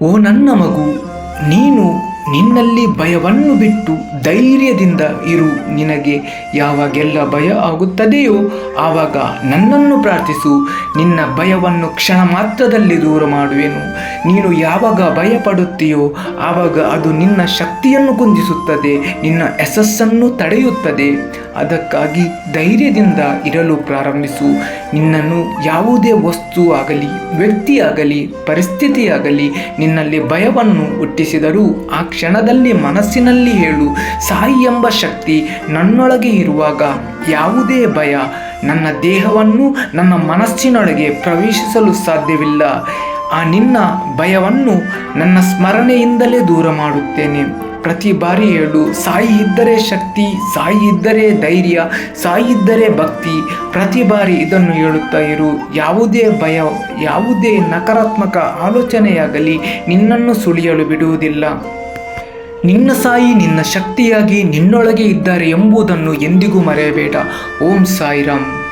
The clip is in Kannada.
ಓ ನನ್ನ ಮಗು ನೀನು ನಿನ್ನಲ್ಲಿ ಭಯವನ್ನು ಬಿಟ್ಟು ಧೈರ್ಯದಿಂದ ಇರು, ನಿನಗೆ ಯಾವಾಗೆಲ್ಲ ಭಯ ಆಗುತ್ತದೆಯೋ ಆವಾಗ ನನ್ನನ್ನು ಪ್ರಾರ್ಥಿಸು, ನಿನ್ನ ಭಯವನ್ನು ಕ್ಷಣ ಮಾತ್ರದಲ್ಲಿ ದೂರ ಮಾಡುವೆನು. ನೀನು ಯಾವಾಗ ಭಯ ಪಡುತ್ತೀಯೋ ಆವಾಗ ಅದು ನಿನ್ನ ಶಕ್ತಿಯನ್ನು ಕುಂದಿಸುತ್ತದೆ, ನಿನ್ನ ಯಶಸ್ಸನ್ನು ತಡೆಯುತ್ತದೆ. ಅದಕ್ಕಾಗಿ ಧೈರ್ಯದಿಂದ ಇರಲು ಪ್ರಾರಂಭಿಸು. ನಿನ್ನನ್ನು ಯಾವುದೇ ವಸ್ತು ಆಗಲಿ, ವ್ಯಕ್ತಿಯಾಗಲಿ, ಪರಿಸ್ಥಿತಿಯಾಗಲಿ ನಿನ್ನಲ್ಲಿ ಭಯವನ್ನು ಹುಟ್ಟಿಸಿದರೂ ಆ ಕ್ಷಣದಲ್ಲಿ ಮನಸ್ಸಿನಲ್ಲಿ ಹೇಳು, ಸಾಯಿ ಎಂಬ ಶಕ್ತಿ ನನ್ನೊಳಗೆ ಇರುವಾಗ ಯಾವುದೇ ಭಯ ನನ್ನ ದೇಹವನ್ನು ನನ್ನ ಮನಸ್ಸಿನೊಳಗೆ ಪ್ರವೇಶಿಸಲು ಸಾಧ್ಯವಿಲ್ಲ. ಆ ನಿನ್ನ ಭಯವನ್ನು ನನ್ನ ಸ್ಮರಣೆಯಿಂದಲೇ ದೂರ ಮಾಡುತ್ತೇನೆ. ಪ್ರತಿ ಬಾರಿ ಹೇಳು, ಸಾಯಿ ಇದ್ದರೆ ಶಕ್ತಿ, ಸಾಯಿ ಇದ್ದರೆ ಧೈರ್ಯ, ಸಾಯಿ ಇದ್ದರೆ ಭಕ್ತಿ. ಪ್ರತಿ ಬಾರಿ ಇದನ್ನು ಹೇಳುತ್ತಾ ಇರು, ಯಾವುದೇ ಭಯ, ಯಾವುದೇ ನಕಾರಾತ್ಮಕ ಆಲೋಚನೆಯಾಗಲಿ ನಿನ್ನನ್ನು ಸುಳಿಯಲು ಬಿಡುವುದಿಲ್ಲ. ನಿನ್ನ ಸಾಯಿ ನಿನ್ನ ಶಕ್ತಿಯಾಗಿ ನಿನ್ನೊಳಗೆ ಇದ್ದಾರೆ ಎಂಬುದನ್ನು ಎಂದಿಗೂ ಮರೆಯಬೇಡ. ಓಂ ಸಾಯಿರಾಮ್.